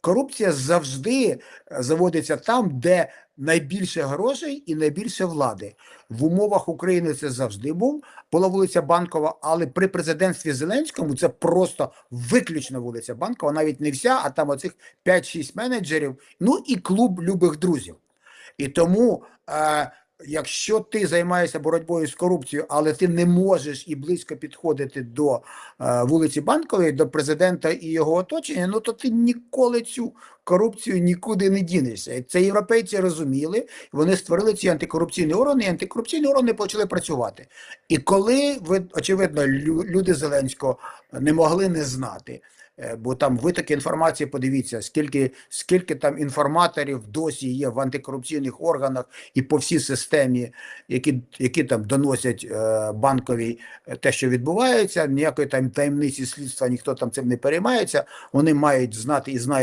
корупція завжди е, заводиться там, де найбільше грошей і найбільше влади. В умовах України це завжди був була вулиця Банкова, але при президентстві Зеленському це просто виключно вулиця Банкова, навіть не вся, а там оцих 5-6 менеджерів. Ну і клуб любих друзів. І тому, е, якщо ти займаєшся боротьбою з корупцією, але ти не можеш і близько підходити до е, вулиці Банкової, до президента і його оточення, ну то ти ніколи цю корупцію нікуди не дінешся. Це європейці розуміли, вони створили ці антикорупційні органи, і антикорупційні органи почали працювати. І коли ви, очевидно, лю- люди Зеленського не могли не знати. Е, Бо там витоки інформації, подивіться, скільки, скільки там інформаторів досі є в антикорупційних органах і по всій системі, які, які там доносять е, банковій е, те, що відбувається, ніякої там таємниці слідства ніхто там цим не переймається. Вони мають знати і знають.